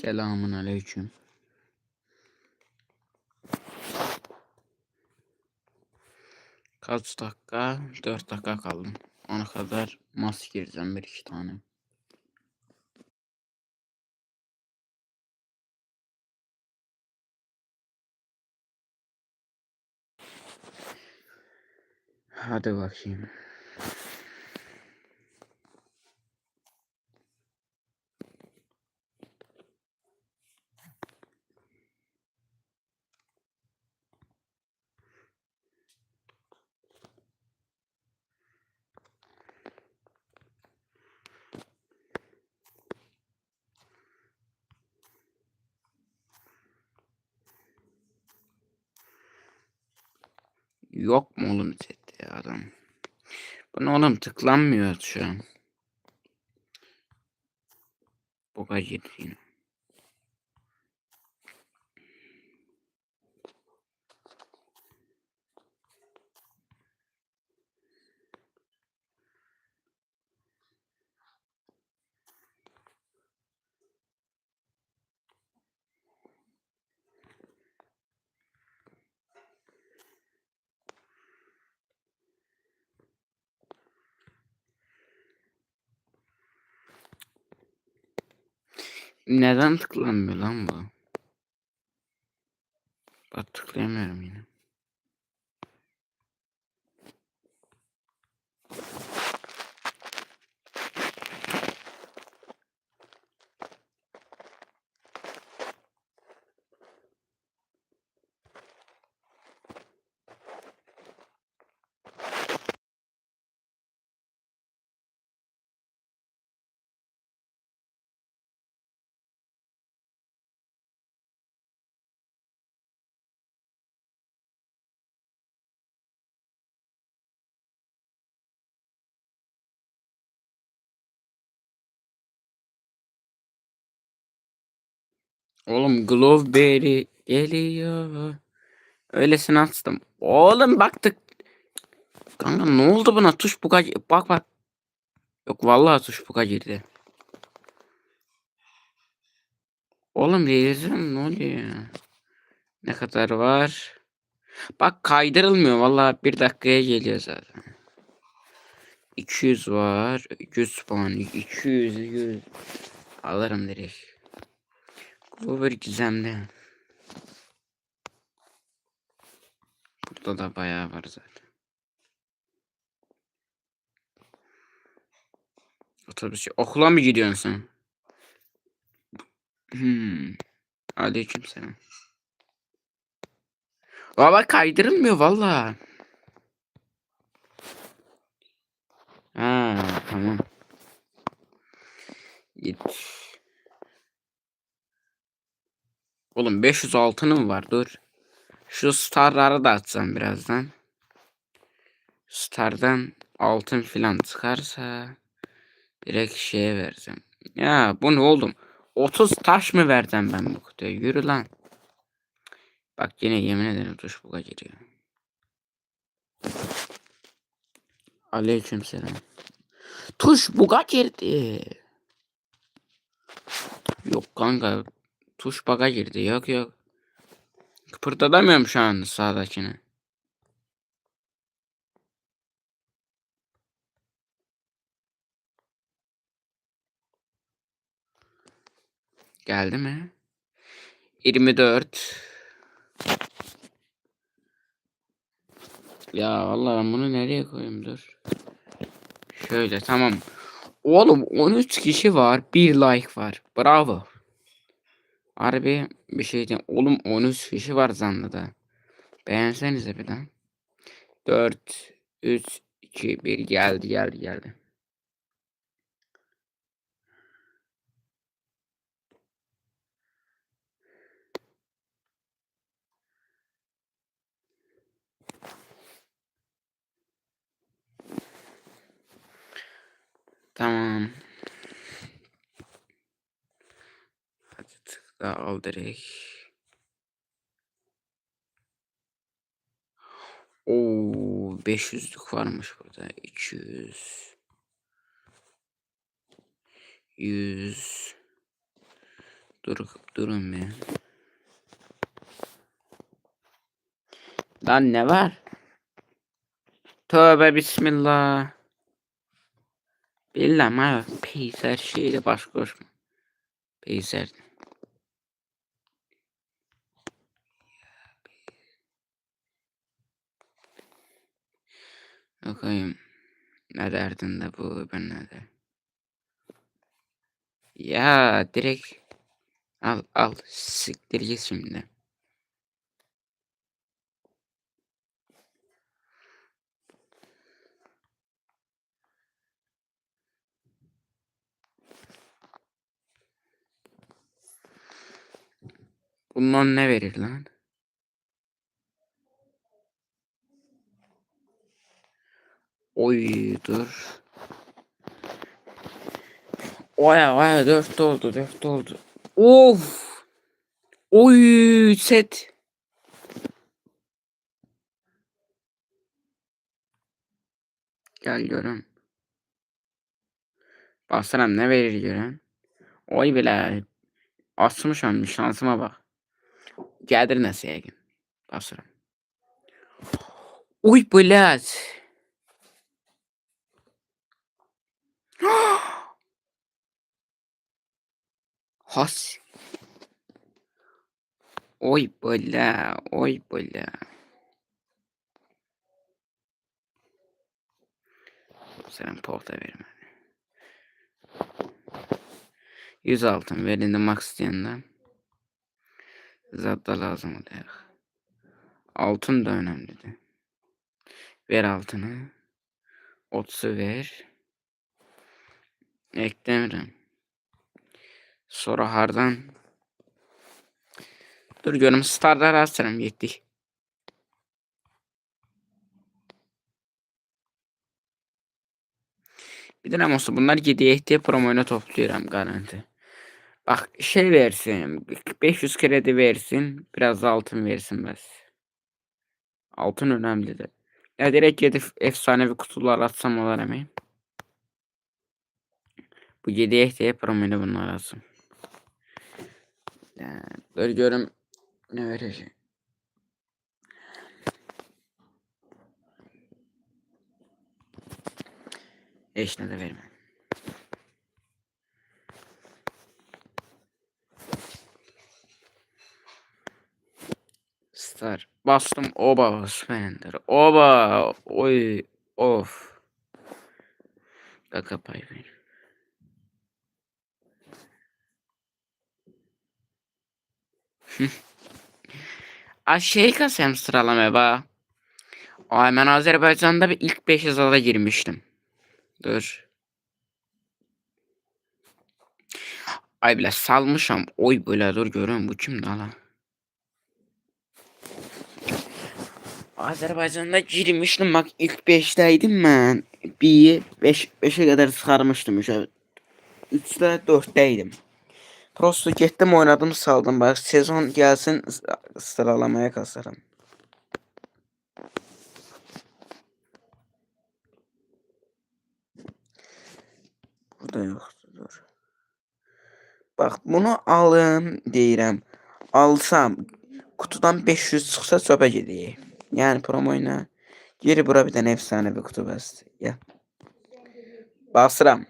Selamun aleyküm. Kaç dakika? 4 dakika kaldı. Ona kadar mas gireceğim bir iki tane. Hadi bakayım. Yok mu oğlum sette ya adam? Bu oğlum tıklanmıyor şu an. Boka girdi yine. Neden tıklanmıyor lan bu? Bak tıklayamıyorum yine. Oğlum Gloveberry geliyor. Öylesine attım. Oğlum baktık. Kanka ne oldu buna? Tuş buga bak bak. Yok vallahi tuş buga girdi. Oğlum rezil ne oluyor? Ne kadar var? Bak kaydırılmıyor vallahi bir dakikaya geliyor zaten. 200 var. 100 puan. 200 100. Alırım direkt. Glover gizemli. Burada da bayağı var zaten. Otobüs okula mı gidiyorsun sen? Hmm. Aleyküm selam. Valla kaydırılmıyor valla. Ha tamam. Git. Oğlum 500 altınım var dur. Şu starları da atsam birazdan. Stardan altın filan çıkarsa direkt şeye vereceğim. Ya bu ne oğlum? 30 taş mı vereceğim ben bu kutuya? Yürü lan. Bak yine yemin ederim tuş buga giriyor. Aleyküm selam. Tuş buga girdi. Yok kanka. Tuş buga girdi. Yok yok. Kıpırdatamıyorum şu an sağdakini. Geldi mi? 24. Ya vallahi ben bunu nereye koyayım dur. Şöyle tamam. Oğlum 13 kişi var. Bir like var. Bravo. Harbi bir şey diyeyim. Oğlum 13 kişi var zannıda. Beğensenize bir daha. 4 3 2 1 geldi geldi geldi. Tamam. Tıkla al direkt. Oo 500'lük varmış burada. 200 100 Dur, durun bir. Lan ne var? Tövbe bismillah. Bilmem ha. Peyser şeyle baş koşma. Peyser. Bakayım. Ne derdin de bu ben ne de. Ya direkt al al siktir git şimdi. Bundan ne verir lan? Oy dur. Oya oya dört oldu dört oldu. Of. Oy set. Gel görün. Bastıram ne verir görün. Oy bile. Asmışam şansıma bak. Gelir nasıl yegin. Bastıram. Uy bilet. Has. Oy bala, oy bala. Sen porta verme. 100 altın verildi max yanından. Zat da lazım olacak. Altın da önemlidir. Ver altını. 30'u ver. Eklemirim. Sonra hardan. Dur görüm starlar asarım yetti. Bir de olsa bunlar 7'ye ihtiyaç promoyla topluyorum garanti. Bak şey versin. 500 kredi versin. Biraz altın versin bas. Altın önemlidir. Ya direkt 7 efsanevi kutular atsam olur emeğim. Bu 7'ye ihtiyaç promoyla bunlar atsın. Yani, dur görüm ne verecek. Eşine de verme. Star. Bastım oba Spender. Oba. Oy. Of. Kaka pay ver. Aşağı kasem sıralama ba. Ay ben Azerbaycan'da bir ilk 500'a girmiştim. Dur. Ay bile salmışam. Oy böyle dur görün bu kim lan? Azerbaycan'da girmiştim bak ilk 5'teydim ben. Bir 5 5'e kadar çıkarmıştım. 3'te 4'teydim. Prosto getdim oynadım saldım bak sezon gelsin sıralamaya kasarım. Burada yoktu dur. Bak bunu alım deyirəm. Alsam kutudan 500 çıxsa çöpə gedəyik. Yəni promo ilə geri bura bir dənə efsane bir kutu bəsdir. Ya. Basıram.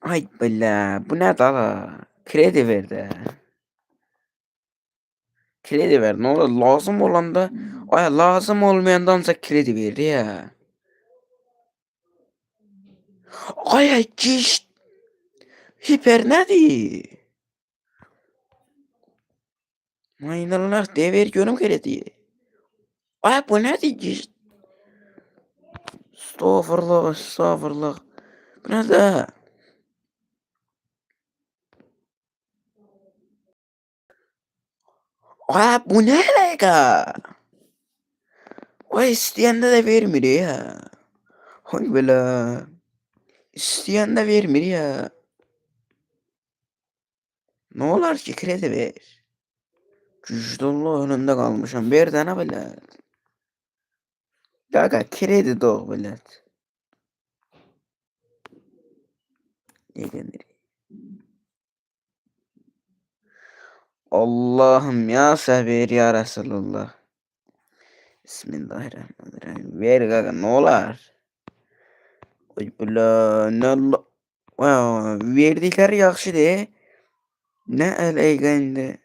Ay bela bu ne dala? Kredi verdi. Kredi ver ne olur lazım olanda ay lazım olmayanda ancak kredi verdi ya. Ay giş hiper nedir? Mayınlar dever görüm kredi. Ay bu nedir giş? Estağfurullah estağfurullah. Bu ne de? Aa bu ne alaka? O isteyende de vermir ya. Hay bela. İsteyen de vermir ya. Ne olar ki kredi ver. Cüzdollu önünde kalmışım. Bir tane bilet. Gaga kredi o bilet. Ne denir? Allah'ım ya sabir ya Resulullah. Bismillahirrahmanirrahim. Ver gaga ne olar? Oy bula ne ola? Wow, verdikler yaxşı de. Ne eleğinde.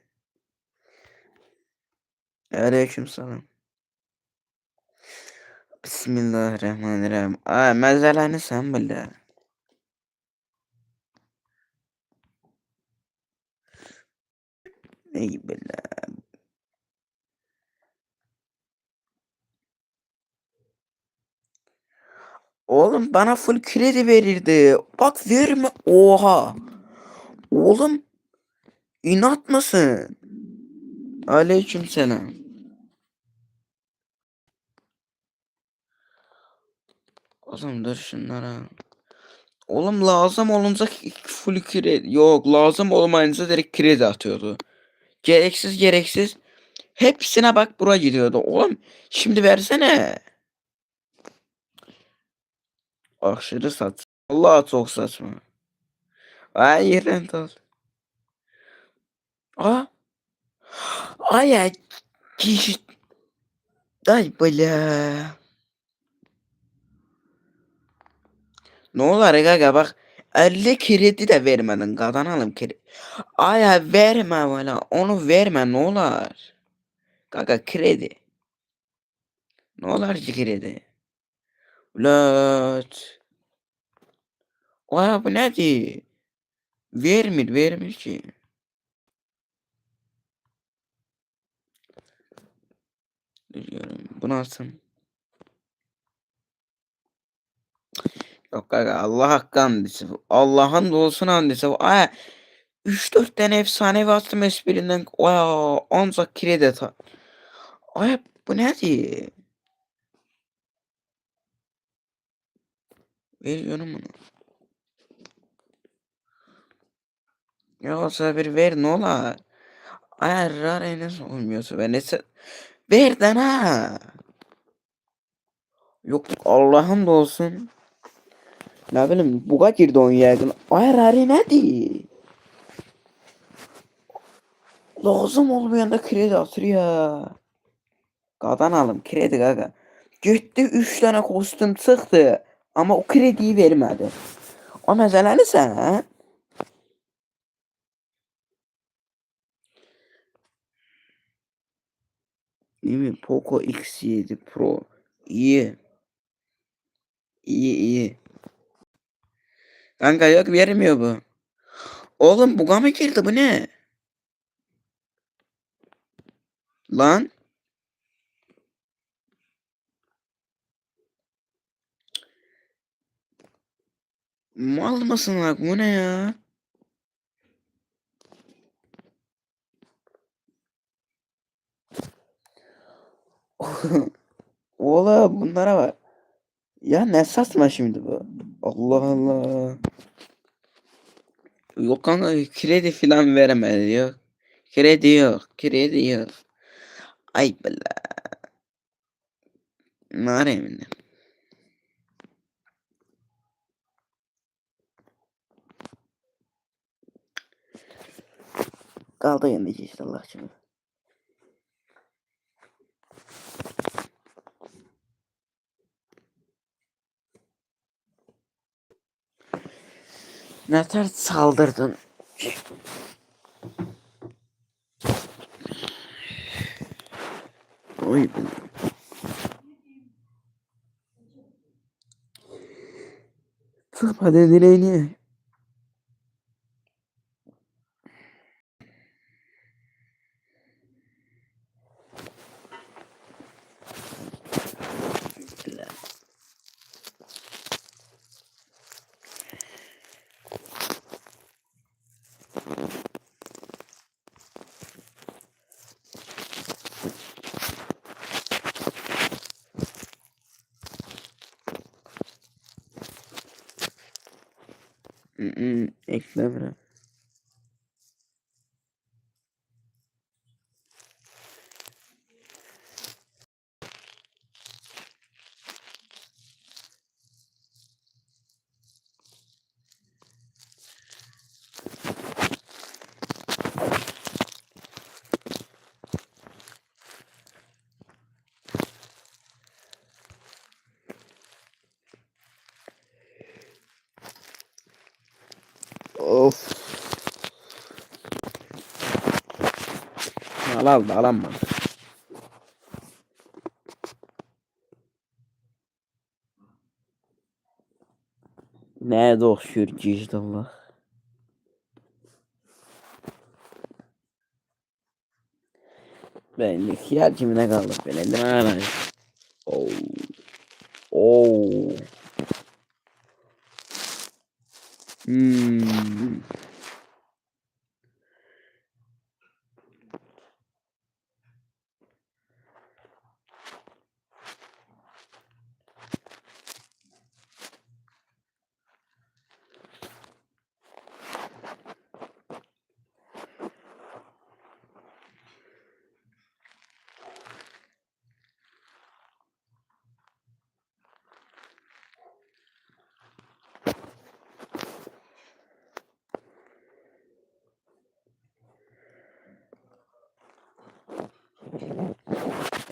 Aleyküm selam. Bismillahirrahmanirrahim. Aa, mezeleni sen bile. Ey bile. Oğlum bana full kredi verirdi. Bak verme. Oha. Oğlum. inat mısın? Aleyküm selam. Oğlum dur şunlara. Oğlum lazım olunca full kredi. Yok lazım olmayınca direkt kredi atıyordu. Gereksiz gereksiz. Hepsine bak bura gidiyordu. Oğlum şimdi versene. Aşırı sat. Allah çok saçma. Ay yerden al. Aa. Ay ay. Kiş. Ay bala. Ne olur gaga bak 50 kredi de vermedin kazanalım kredi. Ay ay verme valla onu verme ne olur. Gaga kredi. Ne olur ki kredi. Ulat. Aa bu nedir? Vermir vermir ki. Diyorum bu nasıl? Yok kanka Allah hakkı andisi. Allah'ın olsun andisi. Aa 3-4 tane efsane attım esprinden. Aa ancak kredi ta. Ay bu nedir? Veriyorum bunu. Ya sabır ver ne ola? Ay rare nasıl olmuyorsa ben neyse. Ver dana. Yok Allah'ın da olsun. Ne bileyim buga girdi oyun yaygın. Ay rare nedir? Lazım olmayan da kredi atır ya. Qadan alım kredi qaqa. Getdi 3 tane kostüm çıxdı. Amma o krediyi vermədi. O məsələni sən, hə? Değil mi? Poco X7 Pro. İyi. İyi iyi. Kanka yok vermiyor bu. Oğlum buga mı girdi bu ne? Lan. Mal mısın lan bu ne ya? Oğlum bunlara bak. Ya ne saçma şimdi bu? Allah Allah. Yok kanka kredi filan veremedi yok. Kredi yok. Kredi yok. Ay bela. Arayayım ne? Kaldı yanıcı işte Allah Ne ters saldırdın? Oy be. Sıkma dileğini. Ekleme. Of. Al al da alamam. Nerede okşuyor cicdallah? Ben hiyar kimine kaldım ben elime arayayım. Oo. Oo. Hmm.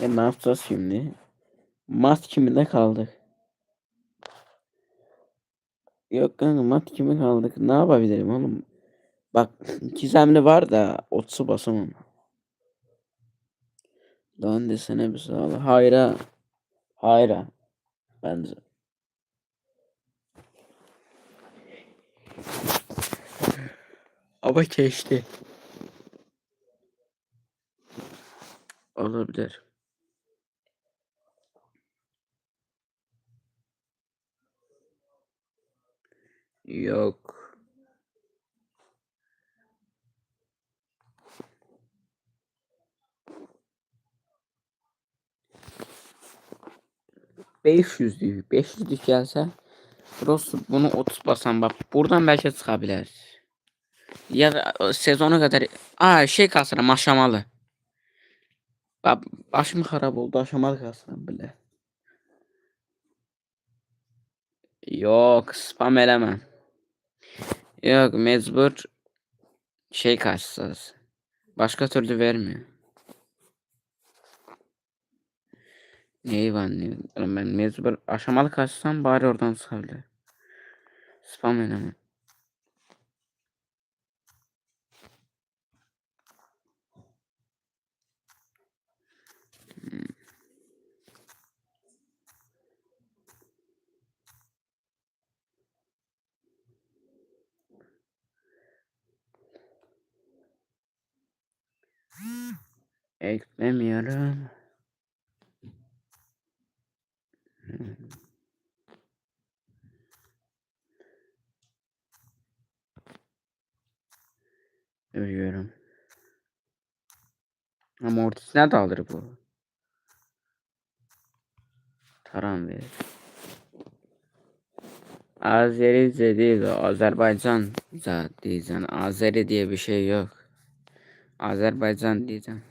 E ne yapacağız şimdi? Mat kiminde kaldık? Yok kanka mat kimi kaldık? Ne yapabilirim oğlum? Bak gizemli var da otsu basamam. Lan desene bir sağla. Hayra. Hayra. Bence. Ama geçti. Olabilir. Yok. Beş yüzlük, beş yüzlük gelse Burası bunu 30 basan bak buradan belki çıkabilir. Ya da e, sezona kadar aa şey kalsın maşamalı. Bak başım harap oldu aşamalı kalsın bile. Yok spam elemem. Yok mecbur şey kaçsız. Başka türlü vermiyor. Neyi? Oğlum Ben mecbur aşamalı kaçsam bari oradan çıkabilir. Spam elemem. Hmm. Eklemiyorum. Hmm. Ölüyorum. Ama ortasına da alır bu. Taran verir. Azeri değil o. Azerbaycan diyeceksin. Azeri diye bir şey yok. Azerbaycan diyeceğim.